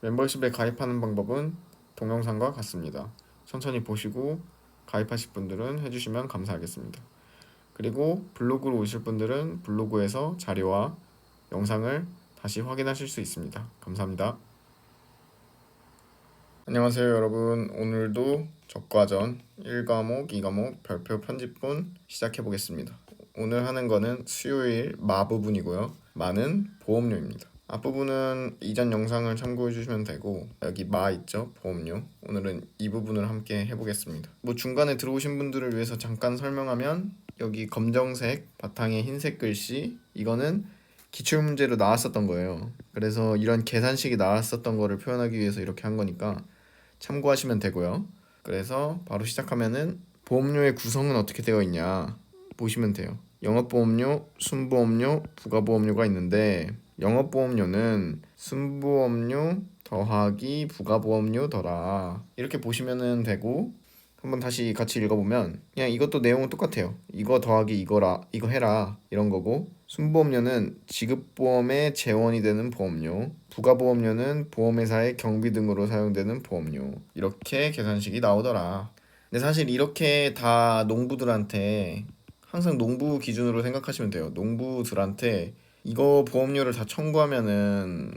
멤버십에 가입하는 방법은 동영상과 같습니다. 천천히 보시고 가입하실 분들은 해주시면 감사하겠습니다. 그리고 블로그로 오실 분들은 블로그에서 자료와 영상을 다시 확인하실 수 있습니다. 감사합니다. 안녕하세요 여러분 오늘도 적과전 1과목 2과목 별표 편집본 시작해 보겠습니다 오늘 하는 거는 수요일 마 부분이고요 마는 보험료입니다 앞부분은 이전 영상을 참고해 주시면 되고 여기 마 있죠 보험료 오늘은 이 부분을 함께 해보겠습니다 뭐 중간에 들어오신 분들을 위해서 잠깐 설명하면 여기 검정색 바탕에 흰색 글씨 이거는 기출문제로 나왔었던 거예요 그래서 이런 계산식이 나왔었던 거를 표현하기 위해서 이렇게 한 거니까 참고하시면 되고요. 그래서 바로 시작하면은 보험료의 구성은 어떻게 되어 있냐 보시면 돼요. 영업보험료, 순보험료, 부가보험료가 있는데 영업보험료는 순보험료 더하기 부가보험료더라 이렇게 보시면은 되고 한번 다시 같이 읽어보면 그냥 이것도 내용은 똑같아요. 이거 더하기 이거라 이거 해라 이런 거고 순보험료는 지급보험의 재원이 되는 보험료, 부가보험료는 보험회사의 경비 등으로 사용되는 보험료 이렇게 계산식이 나오더라. 근데 사실 이렇게 다 농부들한테 항상 농부 기준으로 생각하시면 돼요. 농부들한테 이거 보험료를 다 청구하면은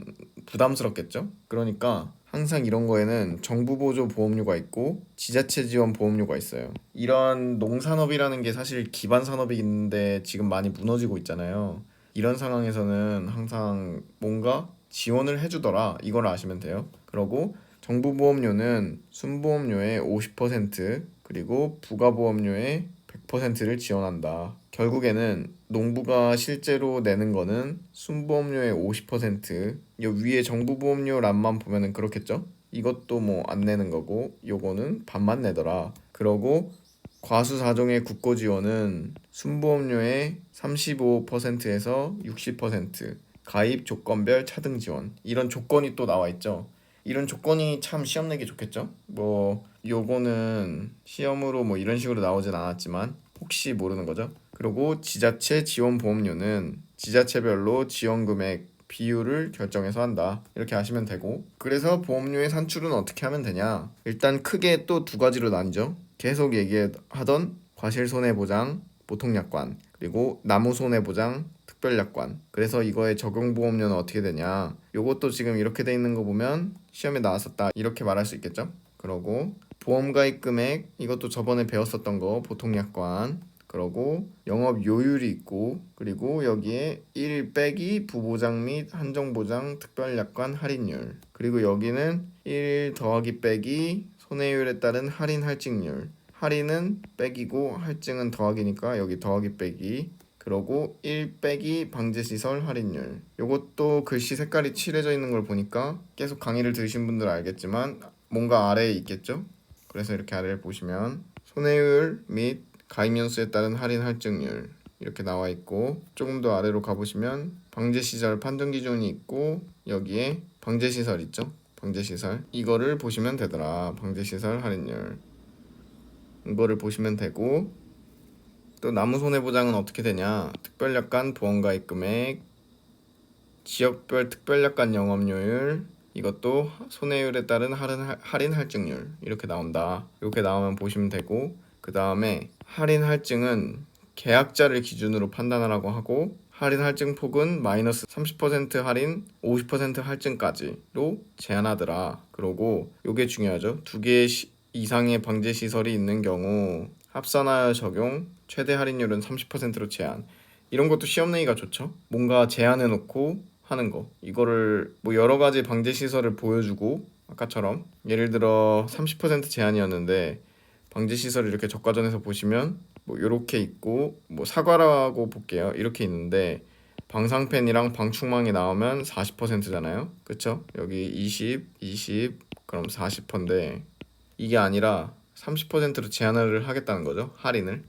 부담스럽겠죠? 그러니까 항상 이런 거에는 정부 보조 보험료가 있고 지자체 지원 보험료가 있어요. 이런 농산업이라는 게 사실 기반 산업인데 지금 많이 무너지고 있잖아요. 이런 상황에서는 항상 뭔가 지원을 해주더라 이걸 아시면 돼요. 그러고 정부 보험료는 순보험료의 50% 그리고 부가보험료의 100%를 지원한다. 결국에는 농부가 실제로 내는 거는 순보험료의 50%. 이 위에 정부보험료란만 보면은 그렇겠죠? 이것도 뭐 안 내는 거고 요거는 반만 내더라. 그러고 과수사종의 국고 지원은 순보험료의 35%에서 60% 가입 조건별 차등 지원 이런 조건이 또 나와 있죠. 이런 조건이 참 시험 내기 좋겠죠? 뭐 요거는 시험으로 뭐 이런 식으로 나오진 않았지만 혹시 모르는 거죠. 그리고 지자체 지원 보험료는 지자체별로 지원 금액 비율을 결정해서 한다. 이렇게 하시면 되고 그래서 보험료의 산출은 어떻게 하면 되냐? 일단 크게 또 두 가지로 나뉘죠. 계속 얘기하던 과실 손해 보장 보통 약관 그리고 나무 손해 보장 특별 약관. 그래서 이거의 적용 보험료는 어떻게 되냐? 요것도 지금 이렇게 돼 있는 거 보면 시험에 나왔었다. 이렇게 말할 수 있겠죠? 그러고 보험 가입 금액 이것도 저번에 배웠었던 거 보통 약관. 그러고 영업 요율이 있고 그리고 여기에 1 빼기 부보장 및 한정보장 특별약관 할인율. 그리고 여기는 1 더하기 빼기 손해율에 따른 할인 할증률. 할인은 빼기고 할증은 더하기니까 여기 더하기 빼기. 그러고 1 빼기 방제시설 할인율. 요것도 글씨 색깔이 칠해져 있는 걸 보니까 계속 강의를 들으신 분들 알겠지만 뭔가 아래에 있겠죠? 그래서 이렇게 아래를 보시면 손해율 및 가입 연수에 따른 할인 할증률 이렇게 나와 있고 조금 더 아래로 가보시면 방제 시설 판정 기준이 있고 여기에 방제 시설 있죠? 방제 시설. 이거를 보시면 되더라. 방제 시설 할인율. 이거를 보시면 되고 또 나무 손해보장은 어떻게 되냐? 특별약관 보험가입 금액 지역별 특별약관 영업료율 이것도 손해율에 따른 할인, 할인 할증률 이렇게 나온다. 이렇게 나오면 보시면 되고 그 다음에 할인 할증은 계약자를 기준으로 판단하라고 하고 할인 할증 폭은 마이너스 30% 할인, 50% 할증까지로 제한하더라. 그러고 요게 중요하죠. 두 개 이상의 방제 시설이 있는 경우 합산하여 적용, 최대 할인율은 30%로 제한. 이런 것도 시험 내기가 좋죠. 뭔가 제한해 놓고 하는 거. 이거를 뭐 여러 가지 방제 시설을 보여주고 아까처럼 예를 들어 30% 제한이었는데 방제 시설을 이렇게 적과전에서 보시면 뭐 이렇게 있고 뭐 사과라고 볼게요. 이렇게 있는데 방상팬이랑 방충망이 나오면 40%잖아요. 그쵸? 여기 20, 20, 그럼 40%인데 이게 아니라 30%로 제한을 하겠다는 거죠. 할인을.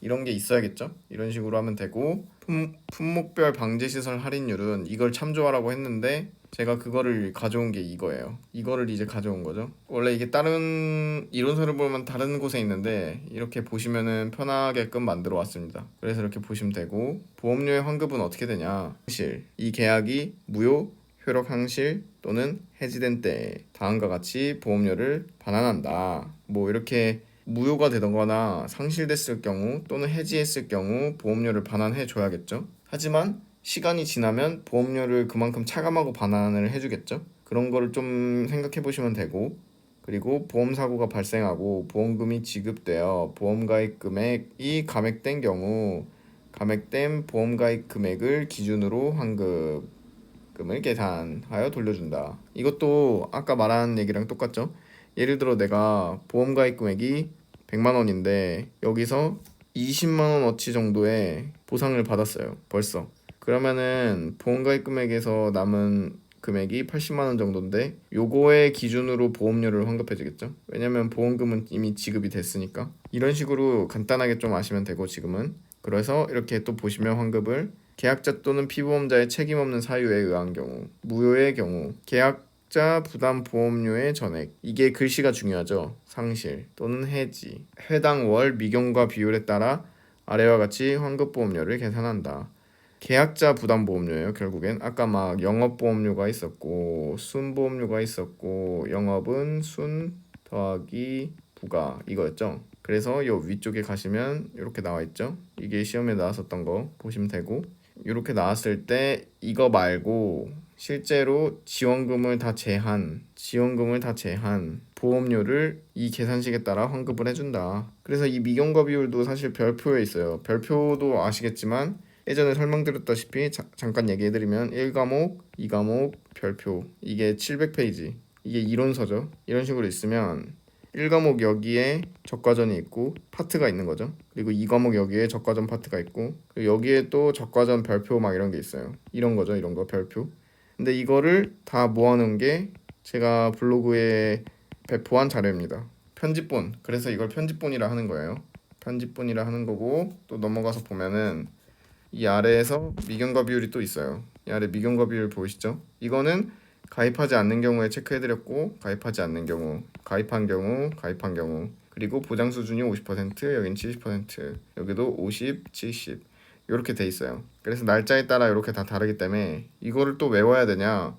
이런 게 있어야겠죠? 이런 식으로 하면 되고 품, 품목별 방제시설 할인율은 이걸 참조하라고 했는데 제가 그거를 가져온 게 이거예요. 이거를 이제 가져온 거죠. 원래 이게 다른 이론서를 보면 다른 곳에 있는데 이렇게 보시면은 편하게끔 만들어 왔습니다. 그래서 이렇게 보시면 되고 보험료의 환급은 어떻게 되냐? 사실 이 계약이 무효 별표력 항실 또는 해지된 때 다음과 같이 보험료를 반환한다. 뭐 이렇게 무효가 되거나 상실됐을 경우 또는 해지했을 경우 보험료를 반환해 줘야겠죠. 하지만 시간이 지나면 보험료를 그만큼 차감하고 반환을 해주겠죠. 그런 거를 좀 생각해 보시면 되고 그리고 보험 사고가 발생하고 보험금이 지급되어 보험 가입 금액이 감액된 경우 감액된 보험 가입 금액을 기준으로 환급금을 계산하여 돌려준다. 이것도 아까 말한 얘기랑 똑같죠? 예를 들어 내가 보험 가입 금액이 100만 원인데 여기서 20만 원어치 정도의 보상을 받았어요. 벌써. 그러면은 보험 가입 금액에서 남은 금액이 80만 원 정도인데 요거의 기준으로 보험료를 환급해 주겠죠. 왜냐면 보험금은 이미 지급이 됐으니까. 이런 식으로 간단하게 좀 아시면 되고 지금은 그래서 이렇게 또 보시면 환급을 계약자 또는 피보험자의 책임 없는 사유에 의한 경우, 무효의 경우, 계약 자 부담 보험료의 전액. 이게 글씨가 중요하죠. 상실 또는 해지. 해당 월 미경과 비율에 따라 아래와 같이 환급 보험료를 계산한다. 계약자 부담 보험료예요. 결국엔 아까 막 영업 보험료가 있었고 순 보험료가 있었고 영업은 순 더하기 부가 이거였죠. 그래서 요 위쪽에 가시면 이렇게 나와 있죠. 이게 시험에 나왔었던 거 보시면 되고 이렇게 나왔을 때 이거 말고 실제로 지원금을 다 제한, 지원금을 다 제한 보험료를 이 계산식에 따라 환급을 해준다. 그래서 이 미경과 비율도 사실 별표에 있어요. 별표도 아시겠지만 예전에 설명드렸다시피 자, 잠깐 얘기해드리면 1과목, 2과목, 별표 이게 700페이지 이게 이론서죠. 이런 식으로 있으면 1과목 여기에 적과전이 있고 파트가 있는 거죠. 그리고 2과목 여기에 적과전 파트가 있고 그리고 여기에 또 적과전 별표 막 이런 게 있어요. 이런 거죠. 이런 거 별표. 근데 이거를 다 모아놓은 게 제가 블로그에 배포한 자료입니다. 편집본. 그래서 이걸 편집본이라 하는 거예요. 편집본이라 하는 거고 또 넘어가서 보면은 이 아래에서 미경과 비율이 또 있어요. 이 아래 미경과 비율 보이시죠? 이거는 가입하지 않는 경우에 체크해드렸고 가입하지 않는 경우, 가입한 경우, 가입한 경우 그리고 보장 수준이 50%, 여긴 70%, 여기도 50, 70 이렇게 돼 있어요. 그래서 날짜에 따라 이렇게 다 다르기 때문에 이거를 또 외워야 되냐?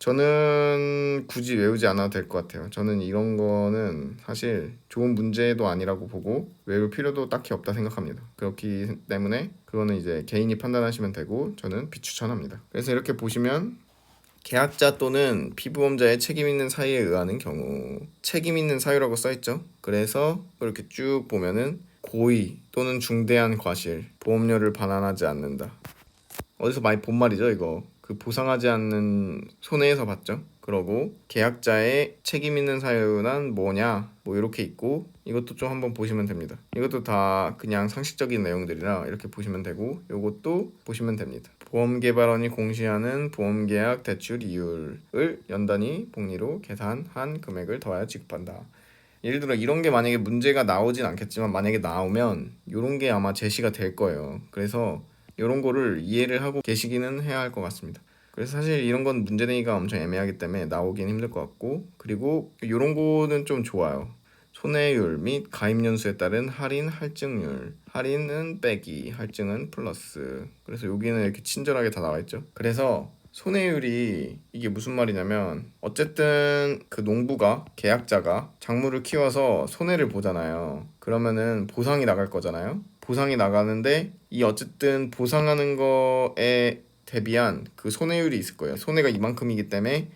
저는 굳이 외우지 않아도 될 것 같아요. 저는 이런 거는 사실 좋은 문제도 아니라고 보고 외울 필요도 딱히 없다 생각합니다. 그렇기 때문에 그거는 이제 개인이 판단하시면 되고 저는 비추천합니다. 그래서 이렇게 보시면 계약자 또는 피보험자의 책임 있는 사유에 의하는 경우 책임 있는 사유라고 써 있죠. 그래서 이렇게 쭉 보면은 고의 또는 중대한 과실 보험료를 반환하지 않는다. 어디서 많이 본 말이죠, 이거. 그 보상하지 않는 손해에서 봤죠. 그러고 계약자의 책임 있는 사유는 뭐냐 뭐 이렇게 있고 이것도 좀 한번 보시면 됩니다. 이것도 다 그냥 상식적인 내용들이라 이렇게 보시면 되고 이것도 보시면 됩니다. 보험개발원이 공시하는 보험계약 대출 이율을 연단위 복리로 계산한 금액을 더하여 지급한다. 예를 들어 이런 게 만약에 문제가 나오진 않겠지만 만약에 나오면 이런 게 아마 제시가 될 거예요. 그래서 이런 거를 이해를 하고 계시기는 해야 할 것 같습니다. 그래서 사실 이런 건 문제 내기가 엄청 애매하기 때문에 나오긴 힘들 것 같고 그리고 이런 거는 좀 좋아요. 손해율 및 가입 연수에 따른 할인 할증률 할인은 빼기 할증은 플러스 그래서 여기는 이렇게 친절하게 다 나와 있죠. 그래서 손해율이 이게 무슨 말이냐면 어쨌든 그 농부가 계약자가 작물을 키워서 손해를 보잖아요. 그러면은 보상이 나갈 거잖아요. 보상이 나가는데 이 어쨌든 보상하는 거에 대비한 그 손해율이 있을 거예요. 손해가 이만큼이기 때문에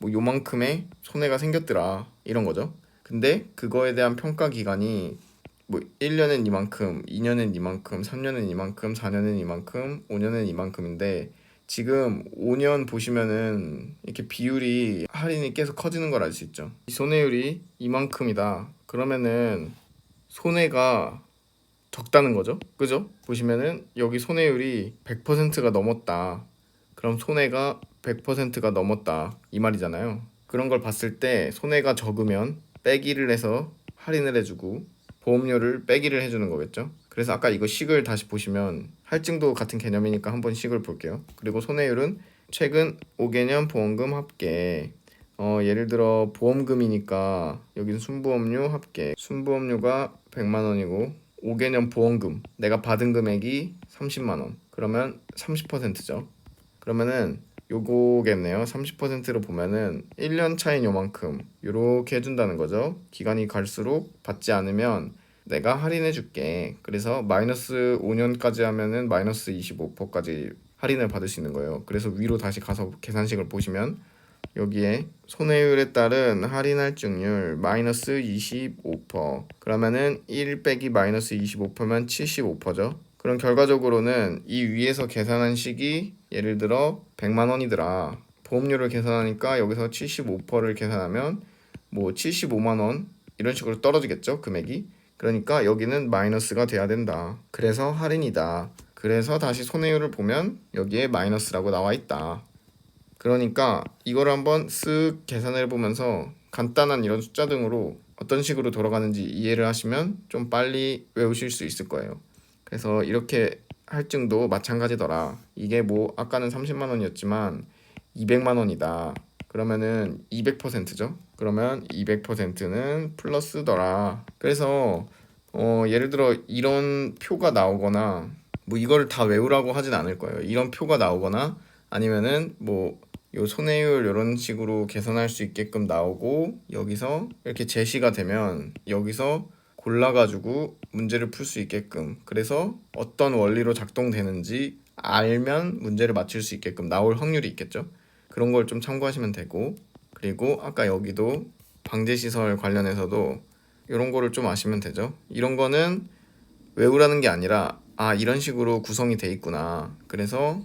뭐 요만큼의 손해가 생겼더라 이런 거죠. 근데 그거에 대한 평가 기간이 뭐 1년엔 이만큼, 2년엔 이만큼, 3년엔 이만큼, 4년엔 이만큼, 5년엔 이만큼인데 지금 5년 보시면은 이렇게 비율이 할인이 계속 커지는 걸 알 수 있죠. 이 손해율이 이만큼이다. 그러면은 손해가 적다는 거죠. 그죠? 보시면은 여기 손해율이 100%가 넘었다. 그럼 손해가 100%가 넘었다. 이 말이잖아요. 그런 걸 봤을 때 손해가 적으면 빼기를 해서 할인을 해주고 보험료를 빼기를 해주는 거겠죠. 그래서 아까 이거 식을 다시 보시면 할증도 같은 개념이니까 한번 식을 볼게요. 그리고 손해율은 최근 5개년 보험금 합계 어, 예를 들어 보험금이니까 여기는 순보험료 합계 순보험료가 100만 원이고 5개년 보험금 내가 받은 금액이 30만 원 그러면 30%죠 그러면은 요거겠네요. 30%로 보면은 1년 차인 요만큼 요렇게 해준다는 거죠. 기간이 갈수록 받지 않으면 내가 할인해 줄게. 그래서 마이너스 5년까지 하면은 마이너스 25%까지 할인을 받을 수 있는 거예요. 그래서 위로 다시 가서 계산식을 보시면 여기에 손해율에 따른 할인 할증률 마이너스 25% 그러면은 1 빼기 마이너스 25%면 75%죠. 그럼 결과적으로는 이 위에서 계산한 식이 예를 들어 100만 원이더라. 보험료를 계산하니까 여기서 75%를 계산하면 뭐 75만 원 이런 식으로 떨어지겠죠 금액이. 그러니까 여기는 마이너스가 돼야 된다. 그래서 할인이다. 그래서 다시 손해율을 보면 여기에 마이너스라고 나와 있다. 그러니까 이걸 한번 쓱 계산해 보면서 간단한 이런 숫자 등으로 어떤 식으로 돌아가는지 이해를 하시면 좀 빨리 외우실 수 있을 거예요. 그래서 이렇게 할증도 마찬가지더라. 이게 뭐 아까는 30만 원이었지만 200만 원이다. 그러면은 200%죠. 그러면 200%는 플러스더라. 그래서 어 예를 들어 이런 표가 나오거나 뭐 이거를 다 외우라고 하진 않을 거예요. 이런 표가 나오거나 아니면은 뭐 요 손해율 이런 식으로 계산할 수 있게끔 나오고 여기서 이렇게 제시가 되면 여기서 골라가지고 문제를 풀 수 있게끔 그래서 어떤 원리로 작동되는지 알면 문제를 맞출 수 있게끔 나올 확률이 있겠죠. 그런 걸 좀 참고하시면 되고 그리고 아까 여기도 방제 시설 관련해서도 이런 거를 좀 아시면 되죠. 이런 거는 외우라는 게 아니라 아 이런 식으로 구성이 돼 있구나. 그래서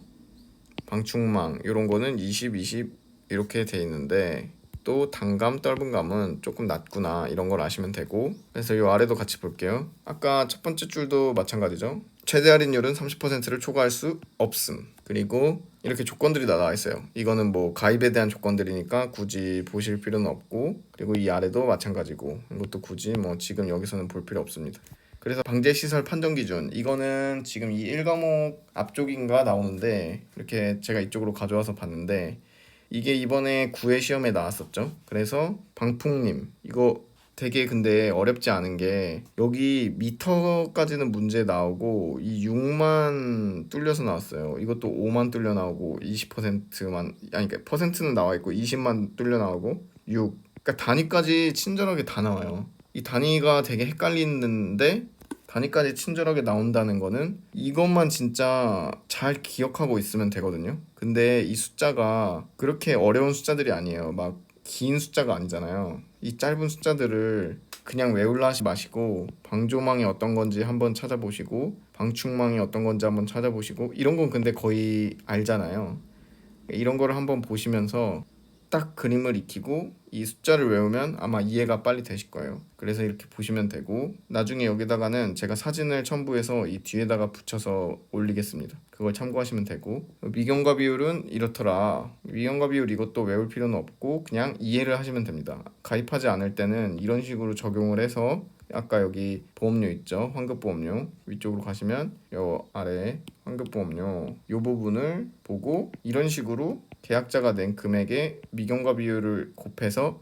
방충망 이런 거는 20, 20 이렇게 돼 있는데 또 단감, 떫은감은 조금 낮구나 이런 걸 아시면 되고 그래서 이 아래도 같이 볼게요. 아까 첫 번째 줄도 마찬가지죠. 최대 할인율은 30%를 초과할 수 없음. 그리고 이렇게 조건들이 다 나와 있어요. 이거는 뭐 가입에 대한 조건들이니까 굳이 보실 필요는 없고 그리고 이 아래도 마찬가지고 이것도 굳이 뭐 지금 여기서는 볼 필요 없습니다. 그래서 방제 시설 판정 기준 이거는 지금 이 1과목 앞쪽인가 나오는데 이렇게 제가 이쪽으로 가져와서 봤는데 이게 이번에 9회 시험에 나왔었죠. 그래서 방풍님 이거 되게 근데 어렵지 않은 게 여기 미터까지는 문제 나오고 이 6만 뚫려서 나왔어요. 이것도 5만 뚫려 나오고 20%만 아니 그러니까 퍼센트는 나와 있고 20만 뚫려 나오고 6 그러니까 단위까지 친절하게 다 나와요. 이 단위가 되게 헷갈리는데 단위까지 친절하게 나온다는 거는 이것만 진짜 잘 기억하고 있으면 되거든요. 근데 이 숫자가 그렇게 어려운 숫자들이 아니에요. 막 긴 숫자가 아니잖아요. 이 짧은 숫자들을 그냥 외울라 하지 마시고 방조망이 어떤 건지 한번 찾아보시고 방충망이 어떤 건지 한번 찾아보시고 이런 건 근데 거의 알잖아요. 이런 거를 한번 보시면서 딱 그림을 익히고 이 숫자를 외우면 아마 이해가 빨리 되실 거예요. 그래서 이렇게 보시면 되고 나중에 여기다가는 제가 사진을 첨부해서 이 뒤에다가 붙여서 올리겠습니다. 그걸 참고하시면 되고 미경과 비율은 이렇더라. 미경과 비율 이것도 외울 필요는 없고 그냥 이해를 하시면 됩니다. 가입하지 않을 때는 이런 식으로 적용을 해서 아까 여기 보험료 있죠? 환급보험료. 위쪽으로 가시면 요 아래 환급보험료. 요 부분을 보고 이런 식으로 계약자가 낸 금액에 미경과 비율을 곱해서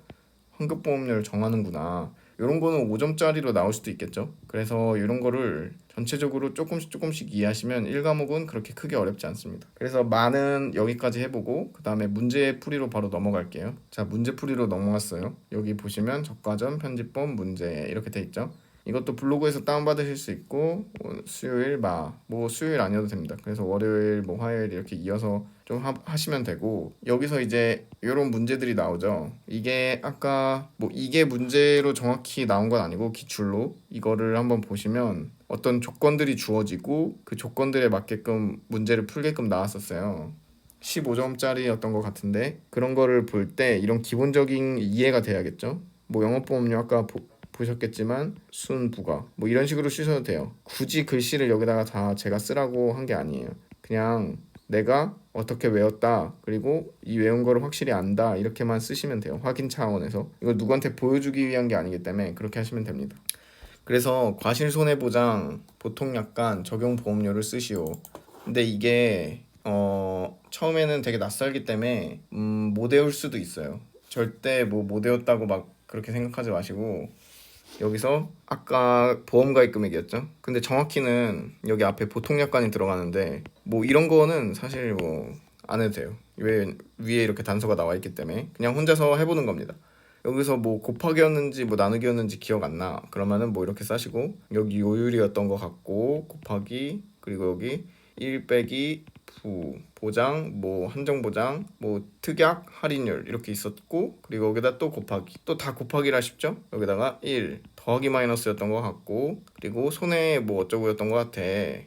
환급보험료를 정하는구나 이런 거는 5점짜리로 나올 수도 있겠죠. 그래서 이런 거를 전체적으로 조금씩 조금씩 이해하시면 1과목은 그렇게 크게 어렵지 않습니다. 그래서 많은 여기까지 해보고 그 다음에 문제 풀이로 바로 넘어갈게요. 자 문제 풀이로 넘어갔어요. 여기 보시면 적과점 편집본 문제 이렇게 돼 있죠 이것도 블로그에서 다운받으실 수 있고 뭐 수요일 마 뭐 수요일 아니어도 됩니다. 그래서 월요일 뭐 화요일 이렇게 이어서 좀 하, 하시면 되고 여기서 이제 이런 문제들이 나오죠. 이게 아까 뭐 이게 문제로 정확히 나온 건 아니고 기출로 이거를 한번 보시면 어떤 조건들이 주어지고 그 조건들에 맞게끔 문제를 풀게끔 나왔었어요. 15점짜리였던 것 같은데 그런 거를 볼 때 이런 기본적인 이해가 돼야겠죠? 뭐 영업보험료 아까 보, 보셨겠지만 순 부가 뭐 이런 식으로 쓰셔도 돼요. 굳이 글씨를 여기다가 다 제가 쓰라고 한 게 아니에요. 그냥 내가 어떻게 외웠다 그리고 이 외운 거를 확실히 안다 이렇게만 쓰시면 돼요. 확인 차원에서. 이걸 누구한테 보여주기 위한 게 아니기 때문에 그렇게 하시면 됩니다. 그래서 과실 손해 보장 보통 약간 적용 보험료를 쓰시오. 근데 이게 어 처음에는 되게 낯설기 때문에 음 못 외울 수도 있어요. 절대 뭐 못 외웠다고 막 그렇게 생각하지 마시고 여기서 아까 보험 가입 금액이었죠. 근데 정확히는 여기 앞에 보통 약관이 들어가는데 뭐 이런 거는 사실 뭐 안 해도 돼요. 왜 위에 이렇게 단서가 나와 있기 때문에 그냥 혼자서 해보는 겁니다. 여기서 뭐 곱하기였는지 뭐 나누기였는지 기억 안 나. 그러면은 뭐 이렇게 싸시고 여기 요율이었던 것 같고 곱하기 그리고 여기 1 빼기 부 보장 뭐 한정 보장 뭐 특약 할인율 이렇게 있었고 그리고 여기다 또 곱하기 또 다 곱하기라 쉽죠? 여기다가 1 더하기 마이너스였던 것 같고 그리고 손해 뭐 어쩌고였던 것 같아.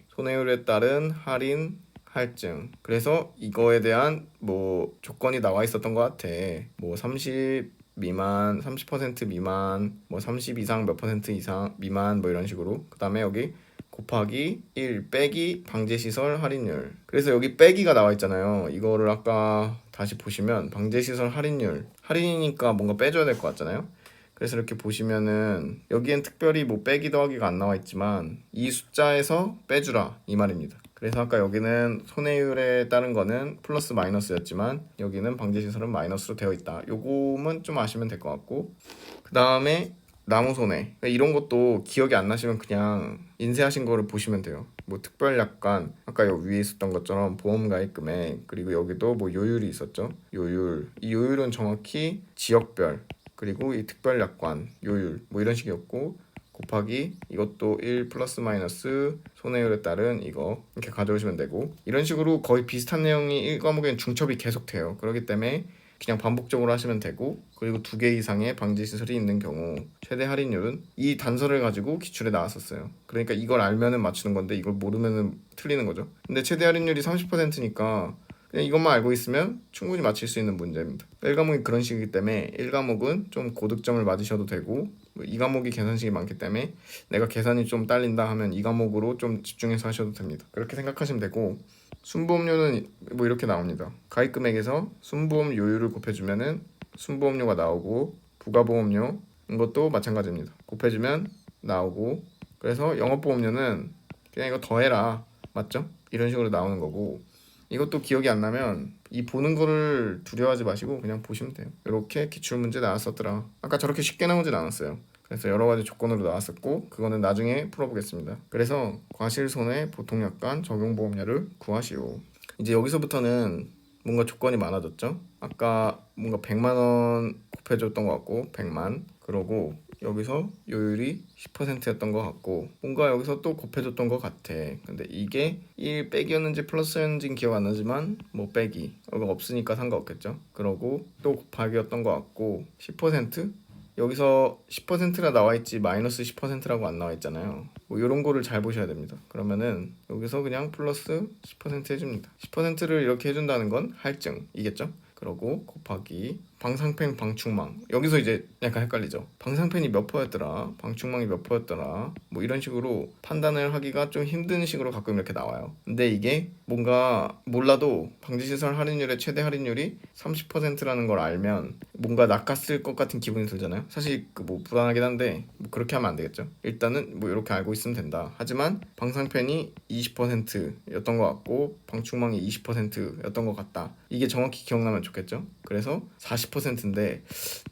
손해율에 따른 할인 할증. 그래서 이거에 대한 뭐 조건이 나와 있었던 것 같아. 뭐 30 미만, 30% 미만, 뭐 30 이상 몇 퍼센트 이상 미만 뭐 이런 식으로. 그 다음에 여기 곱하기 1 빼기 방제시설 할인율. 그래서 여기 빼기가 나와 있잖아요. 이거를 아까 다시 보시면 방제시설 할인율. 할인이니까 뭔가 빼줘야 될 것 같잖아요. 그래서 이렇게 보시면은 여기엔 특별히 뭐 빼기 더하기가 안 나와 있지만 이 숫자에서 빼주라 이 말입니다. 그래서 아까 여기는 손해율에 따른 거는 플러스 마이너스였지만 여기는 방제시설은 마이너스로 되어 있다. 요거는 좀 아시면 될 것 같고 그 다음에 나무 손해 그러니까 이런 것도 기억이 안 나시면 그냥 인쇄하신 거를 보시면 돼요. 뭐 특별 약관 아까 여기 위에 있었던 것처럼 보험 가입 금액 그리고 여기도 뭐 요율이 있었죠. 요율 이 요율은 정확히 지역별 그리고 이 특별 약관 요율 뭐 이런 식이었고 곱하기 이것도 1 플러스 마이너스 손해율에 따른 이거 이렇게 가져오시면 되고 이런 식으로 거의 비슷한 내용이 1과목엔 중첩이 계속 돼요. 그렇기 때문에 그냥 반복적으로 하시면 되고 그리고 두 개 이상의 방지 시설이 있는 경우 최대 할인율은 이 단서를 가지고 기출에 나왔었어요. 그러니까 이걸 알면은 맞추는 건데 이걸 모르면은 틀리는 거죠. 근데 최대 할인율이 30%니까 그냥 이것만 알고 있으면 충분히 맞힐 수 있는 문제입니다. 1과목이 그런 식이기 때문에 1과목은 좀 고득점을 맞으셔도 되고 뭐 2과목이 계산식이 많기 때문에 내가 계산이 좀 딸린다 하면 2과목으로 좀 집중해서 하셔도 됩니다. 그렇게 생각하시면 되고 순보험료는 뭐 이렇게 나옵니다. 가입 금액에서 순보험 요율을 곱해주면은 순보험료가 나오고 부가보험료 이것도 마찬가지입니다. 곱해주면 나오고 그래서 영업보험료는 그냥 이거 더해라 맞죠? 이런 식으로 나오는 거고 이것도 기억이 안 나면 이 보는 거를 두려워하지 마시고 그냥 보시면 돼요. 이렇게 기출 문제 나왔었더라. 아까 저렇게 쉽게 나오진 않았어요. 그래서 여러 가지 조건으로 나왔었고 그거는 나중에 풀어보겠습니다. 그래서 과실손해 보통약관 적용보험료를 구하시오. 이제 여기서부터는 뭔가 조건이 많아졌죠. 아까 뭔가 100만 원 곱해줬던 것 같고 100만 그러고 여기서 요율이 10%였던 것 같고 뭔가 여기서 또 곱해줬던 것 같아. 근데 이게 1 빼기였는지 플러스였는지는 기억 안 나지만 뭐 빼기 이거 없으니까 상관없겠죠. 그러고 또 곱하기였던 것 같고 10% 여기서 10%가 나와 있지 마이너스 10%라고 안 나와 있잖아요. 뭐 이런 거를 잘 보셔야 됩니다. 그러면은 여기서 그냥 플러스 10% 해줍니다. 10%를 이렇게 해준다는 건 할증이겠죠? 그러고 곱하기 방상펜 방충망. 여기서 이제 약간 헷갈리죠. 방상펜이 몇 퍼였더라? 방충망이 몇 퍼였더라? 뭐 이런 식으로 판단을 하기가 좀 힘든 식으로 가끔 이렇게 나와요. 근데 이게 뭔가 몰라도 방지시설 할인율의 최대 할인율이 30%라는 걸 알면 뭔가 낚았을 것 같은 기분이 들잖아요. 사실 그 뭐 불안하긴 한데 뭐 그렇게 하면 안 되겠죠. 일단은 뭐 이렇게 알고 있으면 된다. 하지만 방상펜이 20%였던 것 같고 방충망이 20%였던 것 같다. 이게 정확히 기억나면 좋겠죠? 그래서 40%인데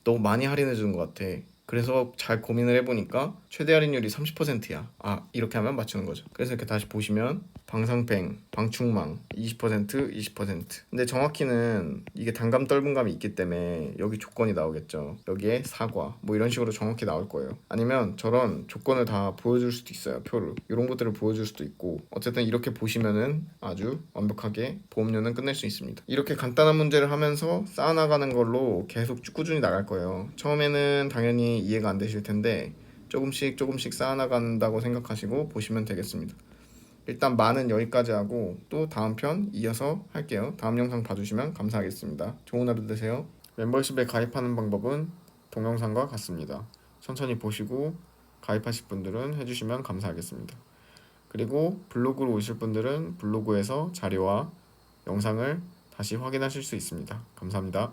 너무 많이 할인해 주는 것 같아. 그래서 잘 고민을 해보니까 최대 할인율이 30%야. 아 이렇게 하면 맞추는 거죠. 그래서 이렇게 다시 보시면 방상팽, 방충망 20%, 20%. 근데 정확히는 이게 단감 떫은감이 있기 때문에 여기 조건이 나오겠죠. 여기에 사과 뭐 이런 식으로 정확히 나올 거예요. 아니면 저런 조건을 다 보여줄 수도 있어요. 표를 이런 것들을 보여줄 수도 있고 어쨌든 이렇게 보시면은 아주 완벽하게 보험료는 끝낼 수 있습니다. 이렇게 간단한 문제를 하면서 쌓아나가는 걸로 계속 꾸준히 나갈 거예요. 처음에는 당연히 이해가 안 되실 텐데 조금씩 조금씩 쌓아나간다고 생각하시고 보시면 되겠습니다. 일단 많은 여기까지 하고 또 다음 편 이어서 할게요. 다음 영상 봐주시면 감사하겠습니다. 좋은 하루 되세요. 멤버십에 가입하는 방법은 동영상과 같습니다. 천천히 보시고 가입하실 분들은 해주시면 감사하겠습니다. 그리고 블로그로 오실 분들은 블로그에서 자료와 영상을 다시 확인하실 수 있습니다. 감사합니다.